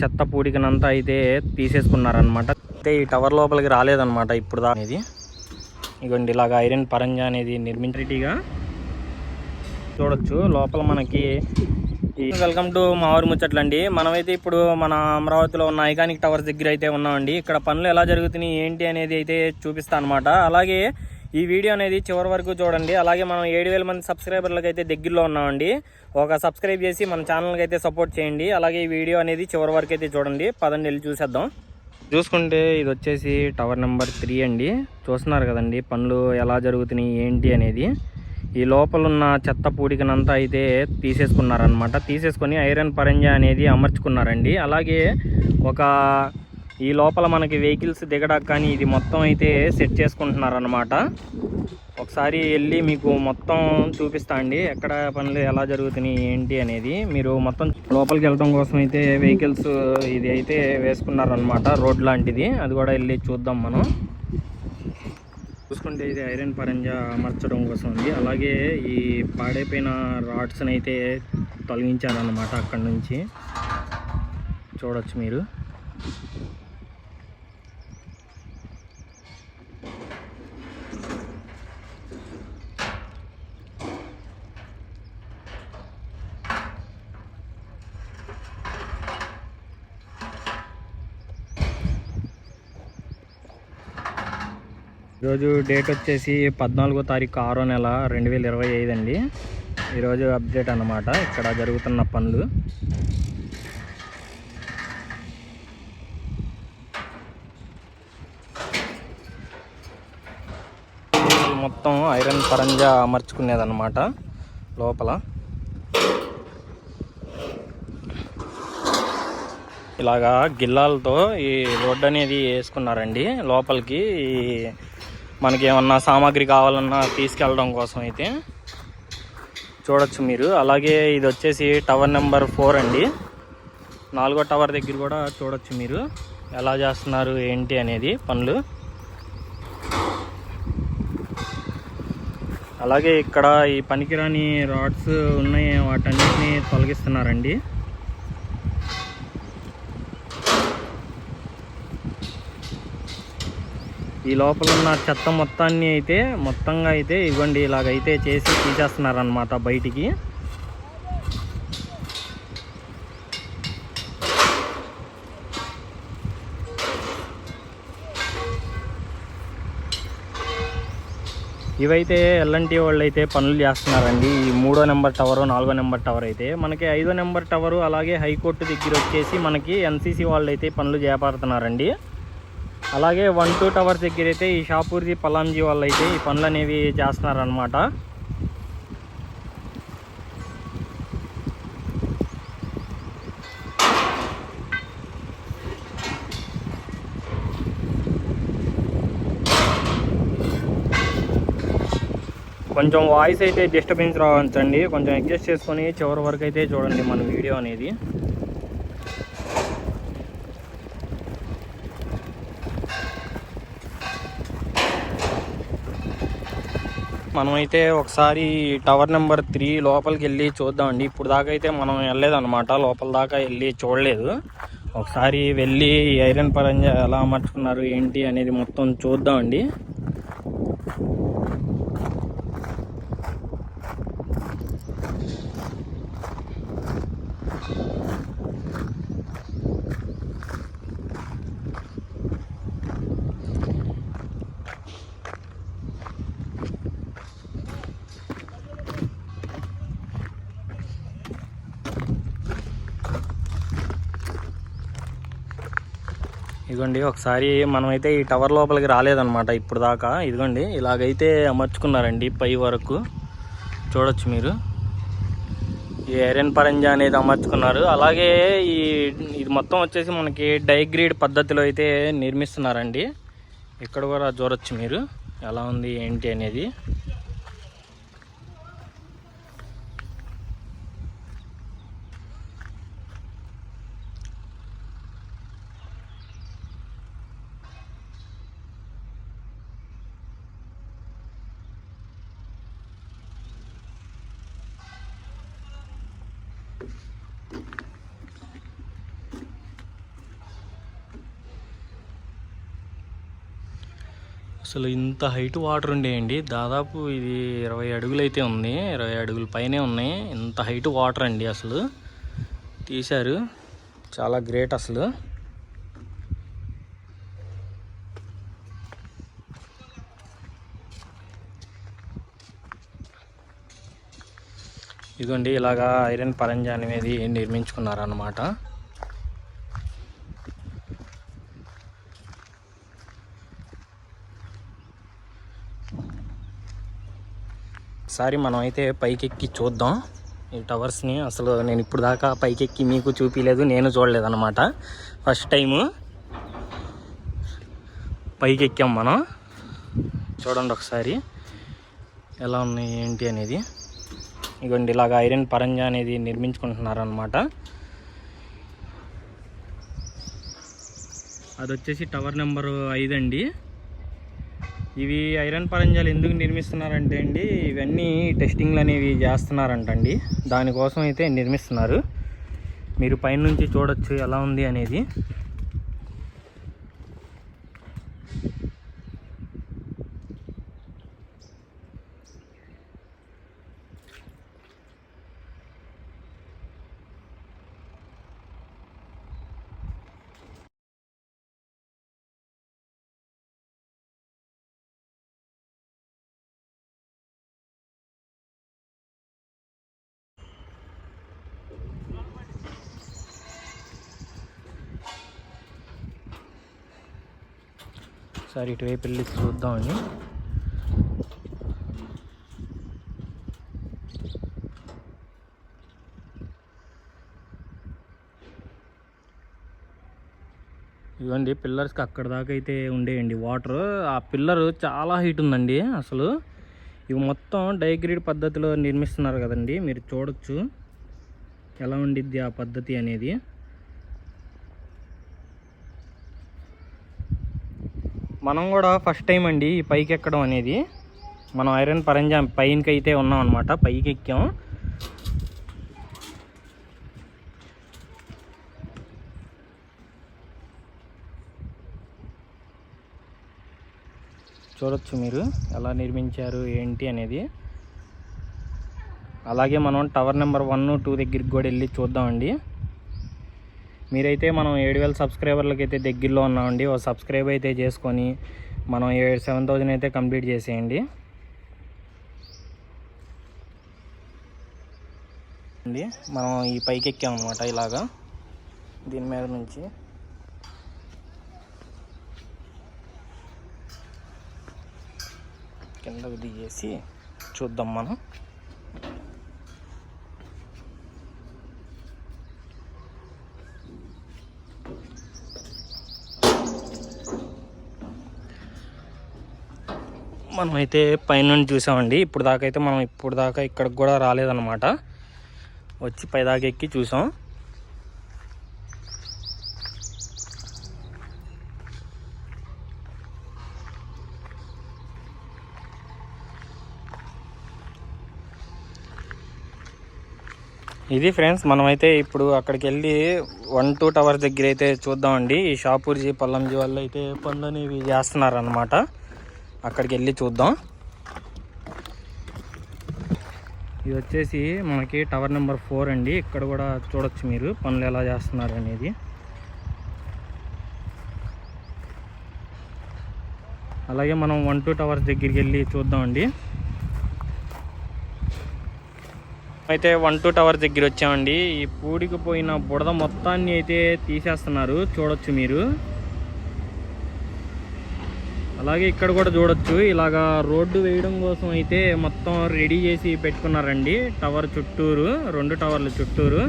చెత్త పూడికనంతా అయితే తీసేసుకున్నారనమాట అయితే ఈ టవర్ లోపలికి రాలేదనమాట ఇప్పుడు దా అనేది. ఇగోండి ఇలాగ ఐరన్ పరంజా అనేది నిర్మించిగా చూడొచ్చు. లోపల మనకి వెల్కమ్ టు మా ఊరు ముచ్చట్లండి మనమైతే ఇప్పుడు మన అమరావతిలో ఉన్న ఐకానిక్ టవర్స్ దగ్గర అయితే ఉన్నామండి. ఇక్కడ పనులు ఎలా జరుగుతున్నాయి ఏంటి అనేది అయితే చూపిస్తా అనమాట అలాగే ఈ వీడియో అనేది చివరి వరకు చూడండి. అలాగే మనం ఏడు వేల మంది సబ్స్క్రైబర్లకు అయితే దగ్గరలో ఉన్నామండి. ఒక సబ్స్క్రైబ్ చేసి మన ఛానల్కి అయితే సపోర్ట్ చేయండి. అలాగే ఈ వీడియో అనేది చివరి వరకు అయితే చూడండి. పదండి వెళ్ళి చూసేద్దాం. చూసుకుంటే ఇది వచ్చేసి టవర్ నెంబర్ త్రీ అండి. చూస్తున్నారు కదండి పనులు ఎలా జరుగుతున్నాయి ఏంటి అనేది. ఈ లోపల ఉన్న చెత్త పూడికనంతా అయితే తీసేసుకున్నారనమాట తీసేసుకొని ఐరన్ పరంజా అనేది అమర్చుకున్నారండి. అలాగే ఒక ఈ లోపల మనకి వెహికల్స్ దిగడానికి కానీ ఇది మొత్తం అయితే సెట్ చేసుకుంటున్నారనమాట ఒకసారి వెళ్ళి మీకు మొత్తం చూపిస్తా అండి. ఎక్కడ పనులు ఎలా జరుగుతున్నాయి ఏంటి అనేది. మీరు మొత్తం లోపలికి వెళ్ళడం కోసం అయితే వెహికల్స్ ఇది అయితే వేసుకున్నారనమాట రోడ్ లాంటిది. అది కూడా వెళ్ళి చూద్దాం మనం. చూసుకుంటే ఇది ఐరన్ పరంజా అమర్చడం కోసం ఉంది. అలాగే ఈ పాడైపోయిన రాడ్స్ని అయితే తొలగించారనమాట అక్కడి నుంచి. చూడొచ్చు మీరు. ఈరోజు డేట్ వచ్చేసి పద్నాలుగో తారీఖు ఆరో నెల రెండు వేల ఇరవై ఐదు అండి. ఈరోజు అప్డేట్ అన్నమాట. ఇక్కడ జరుగుతున్న పనులు. మొత్తం ఐరన్ పరంజా అమర్చుకునేదన్నమాట లోపల. ఇలాగా గిల్లాలతో ఈ రోడ్డు అనేది వేసుకున్నారండి. లోపలికి ఈ మనకి ఏమన్నా సామాగ్రి కావాలన్నా తీసుకెళ్ళడం కోసం అయితే చూడొచ్చు మీరు. అలాగే ఇది వచ్చేసి టవర్ నెంబర్ ఫోర్ అండి. నాలుగో టవర్ దగ్గర కూడా చూడొచ్చు మీరు. ఎలా చేస్తున్నారు ఏంటి అనేది పనులు. అలాగే ఇక్కడ ఈ పనికిరాని రాడ్స్ ఉన్నాయి వాటన్నిటిని తొలగిస్తున్నారండి. ఈ లోపల ఉన్న చెత్త మొత్తాన్ని అయితే మొత్తంగా అయితే ఇవ్వండి. ఇలాగైతే చేసి తీసేస్తున్నారనమాట బయటికి. ఇవైతే ఎల్ఎన్టీ వాళ్ళు అయితే పనులు చేస్తున్నారండి. ఈ మూడో నెంబర్ టవర్ నాలుగో నెంబర్ టవర్ అయితే. మనకి ఐదో నెంబర్ టవరు అలాగే హైకోర్టు దగ్గర వచ్చేసి మనకి ఎన్సీసీ వాళ్ళు అయితే పనులు చేపడుతున్నారండి. అలాగే వన్ టూ టవర్స్ దగ్గర అయితే ఈ షాపూర్ది పలాంజీ వాళ్ళు అయితే ఈ పనులు అనేవి చేస్తున్నారనమాట కొంచెం వాయిస్ అయితే డిస్టర్బెన్స్ రావచ్చండి. కొంచెం అడ్జస్ట్ చేసుకొని చివరి వరకు అయితే చూడండి మన వీడియో అనేది. మనమైతే ఒకసారి టవర్ నెంబర్ త్రీ లోపలికి వెళ్ళి చూద్దామండి. ఇప్పుడు దాకా అయితే మనం వెళ్ళలేదన్నమాట. లోపల దాకా వెళ్ళి చూడలేదు. ఒకసారి వెళ్ళి ఐరన్ పరంజా ఎలా అమర్చుకున్నారు ఏంటి అనేది మొత్తం చూద్దామండి. ఇదిగోండి ఒకసారి మనమైతే ఈ టవర్ లోపలికి రాలేదన్నమాట ఇప్పుడు దాకా. ఇదిగోండి ఇలాగైతే అమర్చుకున్నారండి పై వరకు. చూడొచ్చు మీరు. ఈ ఐరన్ పరంజా అనేది అమర్చుకున్నారు. అలాగే ఈ ఇది మొత్తం వచ్చేసి మనకి డైగ్రీడ్ పద్ధతిలో అయితే నిర్మిస్తున్నారండి. ఇక్కడ కూడా చూడొచ్చు మీరు. ఎలా ఉంది ఏంటి అనేది. అసలు ఇంత హైట్ వాటర్ ఉండేయండి. దాదాపు ఇది ఇరవై అడుగులైతే ఉంది. ఇరవై అడుగుల పైనే ఉన్నాయి. ఇంత హైట్ వాటర్ అండి అసలు. తీశారు. చాలా గ్రేట్ అసలు. ఇదిగోండి ఇలాగా ఐరన్ పరంజా అనేది నిర్మించుకున్నారన్నమాట. ఒకసారి మనం అయితే పైకెక్కి చూద్దాం. ఈ టవర్స్ని అసలు నేను ఇప్పుడు దాకా పైకెక్కి మీకు చూపించలేదు నేను చూడలేదు అనమాట ఫస్ట్ టైము పైకెక్కాం మనం. చూడండి ఒకసారి ఎలా ఉన్నాయి ఏంటి అనేది. ఇగోండి ఇలాగ ఐరన్ పరంజా అనేది నిర్మించుకుంటున్నారు అనమాట అది వచ్చేసి టవర్ నెంబరు ఐదు అండి ఇవి ఐరన్ పరంజాలు ఎందుకు నిర్మిస్తున్నారంటే అండి ఇవన్నీ టెస్టింగ్లు అనేవి చేస్తున్నారంటండి. దానికోసం అయితే నిర్మిస్తున్నారు. మీరు పైనుంచి చూడొచ్చు ఎలా ఉంది అనేది. ఒకసారి ఇటువైపు వెళ్ళి చూద్దామని. ఇవ్వండి పిల్లర్స్కి అక్కడ దాకా అయితే ఉండేయండి వాటర్. ఆ పిల్లర్ చాలా హీట్ ఉందండి అసలు. ఇవి మొత్తం డైగ్రీడ్ పద్ధతిలో నిర్మిస్తున్నారు కదండి మీరు చూడొచ్చు. ఎలా ఉండిద్ది ఆ పద్ధతి అనేది? మనం కూడా ఫస్ట్ టైం అండి ఈ పైకి ఎక్కడం అనేది. మనం ఐరన్ పరంజా పైనకి అయితే ఉన్నాం అనమాట పైకి ఎక్కాం. చూడొచ్చు మీరు ఎలా నిర్మించారు ఏంటి అనేది. అలాగే మనం టవర్ నెంబర్ వన్ టూ దగ్గరికి కూడా వెళ్ళి చూద్దామండి మీరైతే మనం ఏడు వేల సబ్స్క్రైబర్లకి అయితే దగ్గరలో ఉన్నామండి. ఓ సబ్స్క్రైబ్ అయితే చేసుకొని మనం ఏ సెవెన్ థౌజండ్ అయితే కంప్లీట్ చేసేయండి. అండి మనం ఈ పైకి ఎక్కామన్నమాట ఇలాగా. దీని మీద నుంచి. కిందకు దిగేసి చూద్దాం మనం. మనం అయితే పైనుండి చూసామండి. ఇప్పుడు దాకా అయితే మనం ఇప్పుడు దాకా ఇక్కడికి కూడా రాలేదన్నమాట. వచ్చి పైదాకా ఎక్కి చూసాం. ఇది ఫ్రెండ్స్ మనమైతే ఇప్పుడు అక్కడికి వెళ్ళి వన్ టూ టవర్ దగ్గర అయితే చూద్దామండి. ఈ షాపూర్జీ పల్లంజీ వాళ్ళు అయితే పనులు అనేవి చేస్తున్నారు అనమాట అక్కడికి వెళ్ళి చూద్దాం. ఇది వచ్చేసి మనకి టవర్ నెంబర్ ఫోర్ అండి. ఇక్కడ కూడా చూడొచ్చు మీరు పనులు ఎలా చేస్తున్నారు అనేది. అలాగే మనం వన్ టూ టవర్స్ దగ్గరికి వెళ్ళి చూద్దామండి. అయితే వన్ టూ టవర్ దగ్గర వచ్చామండి. ఈ పూడికి పోయిన బుడద మొత్తాన్ని అయితే తీసేస్తున్నారు. చూడొచ్చు మీరు. అలాగే ఇక్కడ కూడా చూడొచ్చు. ఇలాగా రోడ్డు వేయడం కోసం అయితే మొత్తం రెడీ చేసి పెట్టుకున్నారండి. టవర్ చుట్టూరు రెండు టవర్లు చుట్టూరు.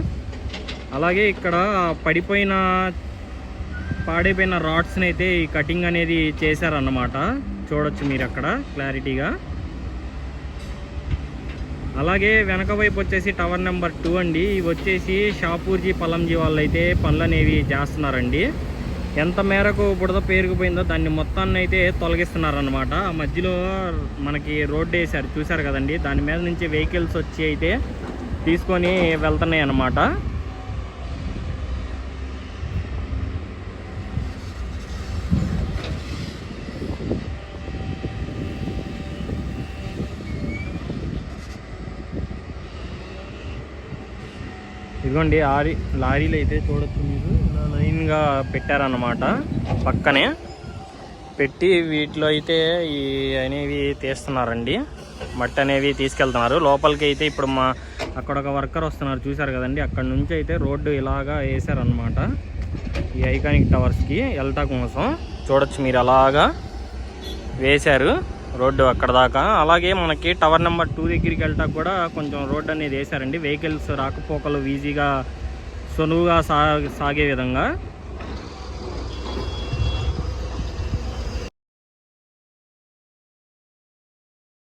అలాగే ఇక్కడ పడిపోయిన పాడైపోయిన రాడ్స్ని అయితే ఈ కటింగ్ అనేది చేశారన్నమాట. చూడొచ్చు మీరు అక్కడ క్లారిటీగా. అలాగే వెనక వైపు వచ్చేసి టవర్ నెంబర్ టూ అండి. ఇవి వచ్చేసి షాపూర్జీ పలంజీ వాళ్ళు అయితే పనులు అనేవి చేస్తున్నారండి. ఎంత మేరకు బుడద పేరుకుపోయిందో దాన్ని మొత్తాన్ని అయితే తొలగిస్తున్నారనమాట ఆ మధ్యలో మనకి రోడ్డు వేశారు చూశారు కదండి. దాని మీద నుంచి వెహికల్స్ వచ్చి అయితే తీసుకొని వెళ్తున్నాయి అన్నమాట ఇదిగోండి ఆరి లారీలు అయితే చూడొచ్చు మీరు. ఇలా లైన్గా పెట్టారన్నమాట పక్కనే. పెట్టి వీటిలో అయితే ఈ అనేవి తీస్తున్నారండి. మట్టి అనేవి తీసుకెళ్తున్నారు. లోపలికి అయితే ఇప్పుడు మా అక్కడ ఒక వర్కర్ వస్తున్నారు చూసారు కదండి. అక్కడ నుంచి అయితే రోడ్డు ఇలాగా వేసారనమాట ఈ ఐకానిక్ టవర్స్కి వెళ్తా కోసం. చూడొచ్చు మీరు అలాగా వేశారు. రోడ్డు అక్కడ దాకా. అలాగే మనకి టవర్ నెంబర్ టూ దగ్గరికి వెళ్తా కూడా కొంచెం రోడ్డు అనేది వేశారండి. వెహికల్స్ రాకపోకలు ఈజీగా సులువుగా సా సాగే విధంగా.